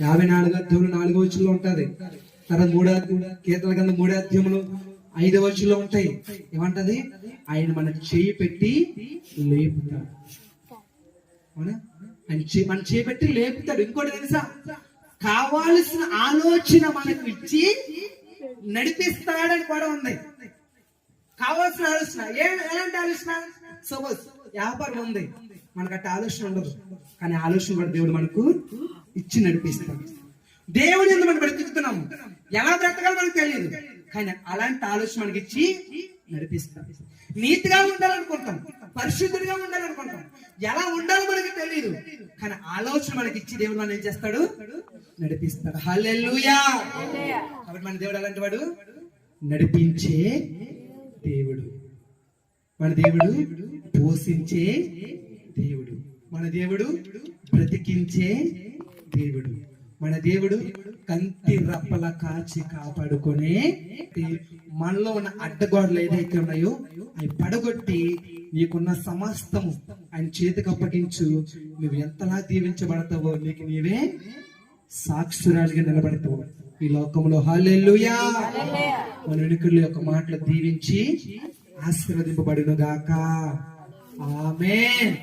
యాభై నాలుగు అధ్యయములు నాలుగో వచ్చుల్లో ఉంటది. తర్వాత మూడో కీర్తన కింద మూడో అధ్యయములు ఐదో వచ్చుల్లో ఉంటాయి. ఏమంటది? ఆయన మన చేయి పెట్టి లేపుతాడు. అవునా? ఆయన మన చేయి పెట్టి లేపుతాడు. ఇంకోటి తెలుసా? కావాల్సిన ఆలోచన మనకు ఇచ్చి నడిపిస్తాడని కూడా ఉంది. కావాల్సిన ఆలోచన. ఏ ఎలాంటి ఆలోచన? సపోజ్ వ్యాపారం ఉంది. మనకు అట్ట ఆలోచన ఉండదు. కానీ ఆలోచన కూడా దేవుడు మనకు ఇచ్చి నడిపిస్తాడు దేవుని ఎందుకు మనం బ్రతుకుతున్నాము ఎలా బ్రతకాలో మనకు తెలియదు కానీ అలాంటి ఆలోచన మనకి ఇచ్చి నడిపిస్తాం. నీతిగా ఉండాలనుకుంటాం. పరిశుద్ధుడిగా ఉండాలనుకుంటాం. ఎలా ఉండాలో మనకి తెలియదు కానీ ఆలోచన మనకి ఇచ్చి దేవుడు మనం ఏం చేస్తాడు? నడిపిస్తాడు. హల్లెలూయా! కాబట్టి మన దేవుడు అలాంటి వాడు? నడిపించే దేవుడు. మన దేవుడు పోషించే దేవుడు. మన దేవుడు బ్రతికించే దేవుడు. మన దేవుడు కంటి రప్పల కాచి కాపాడుకునే మనలో ఉన్న అడ్డగోడలు ఏదైతే ఉన్నాయో అవి పడగొట్టి నీకున్న సమస్తము ఆయన చేతికి అప్పగించు. నువ్వు ఎంతలా దీవించబడతావో నీకు నీవే సాక్షురాలుగా నిలబడతావు. ఈ లోకంలో హాలెల్లుయా. మన వెనుకల యొక్క మాటలు దీవించి ఆశీర్వదింపబడును గాక ఆమె